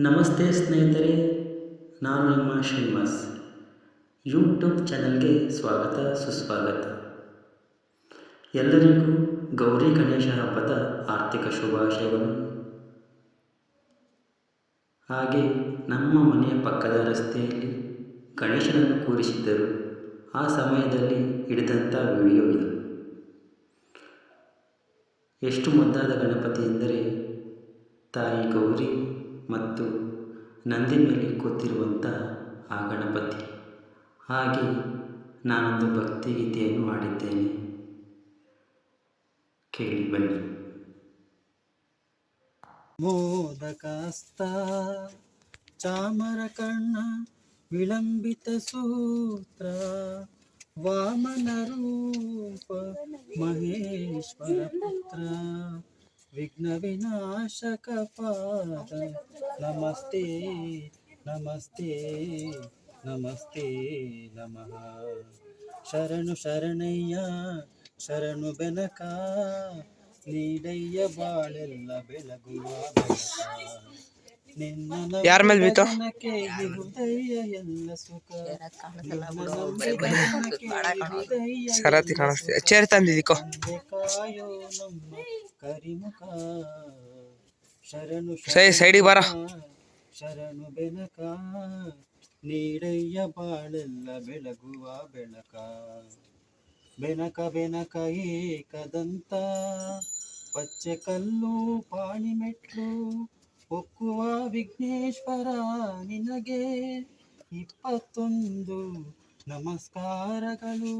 ನಮಸ್ತೆ ಸ್ನೇಹಿತರೆ, ನಾನು ನಿಮ್ಮ ಶ್ರೀನಿವಾಸ್. ಯೂಟ್ಯೂಬ್ ಚಾನಲ್ಗೆ ಸ್ವಾಗತ, ಸುಸ್ವಾಗತ. ಎಲ್ಲರಿಗೂ ಗೌರಿ ಗಣೇಶ ಹಬ್ಬದ ಆರ್ಥಿಕ ಶುಭಾಶಯಗಳು. ಹಾಗೆ ನಮ್ಮ ಮನೆಯ ಪಕ್ಕದ ರಸ್ತೆಯಲ್ಲಿ ಗಣೇಶನನ್ನು ಕೂರಿಸಿದ್ದರು. ಆ ಸಮಯದಲ್ಲಿ ಹಿಡಿದಂಥ ವಿಡಿಯೋ ಇದು. ಎಷ್ಟು ಮುದ್ದಾದ ಗಣಪತಿ ಎಂದರೆ, ತಾಯಿ ಗೌರಿ ಮತ್ತು ನಂದಿ ಮೇಲೆ ಕೂತಿರುವಂಥ ಆ ಗಣಪತಿ. ಹಾಗೆ ನಾನೊಂದು ಭಕ್ತಿಗೀತೆಯನ್ನು ಹಾಡಿದ್ದೇನೆ. ಕೇಳಿ ಬನ್ನಿ. ಮೋದಕಾಸ್ತ, ಚಾಮರ ಕಣ್ಣ ವಿಳಂಬಿತ ಸೂತ್ರ, ವಾಮನ ರೂಪ, ಮಹೇಶ್ವರ ಪುತ್ರ. ವಿಘ್ನ ವಿನಾಶಕ ಪಾದ ನಮಸ್ತೆ ನಮಸ್ತೆ ನಮಸ್ತೆ ನಮಃ ಶರಣು ಶರಣಯ್ಯ ಶರಣು ಬೆನಕ ನೀಡಯ್ಯ ಬಾಳೆಲ್ಲ ಬೆಳಗುವ ಬೆಳಕ ನಿನ್ನ ಯಾರ್ ಮೇಲ್ ಬೀತು? ನಂಬಿದವನಕ್ಕೆ ಇಹುದಯ್ಯ ಎಲ್ಲ ಸುಖ ನಿನ್ನ ನಂಬಿದವನಕ್ಕೆ ಇಹುದಯ್ಯ ಸರತಿ ಎಲ್ಲ ಕಾಣಿಸ್ತಿದೆ ಸುಖ. ಚೇರ್ ತಂದಿದ್ದೀಕೋ ತಂದೆ ಕಾಯೋ ನಮ್ಮ ಕರಿಮುಖ. ಶರಣು ಸೈ ಸೈಡಿಗೆ ಬಾರ. ಶರಣು ಬೆನಕ. ನೀಡಯ್ಯ ಬಾಳೆಲ್ಲ ಬೆಳಗುವ ಬೆಳಕ. ಬೆನಕ ಬೆನಕ ಏಕದಂತ. ಪಚ್ಚೆ ಕಲ್ಲು ಪಾಣಿ ಮೆಟ್ಲು ಒಕ್ಕುವ ವಿಘ್ನೇಶ್ವರ ನಿನಗೆ. ಇಪ್ಪತ್ತೊಂದು ನಮಸ್ಕಾರಗಳು.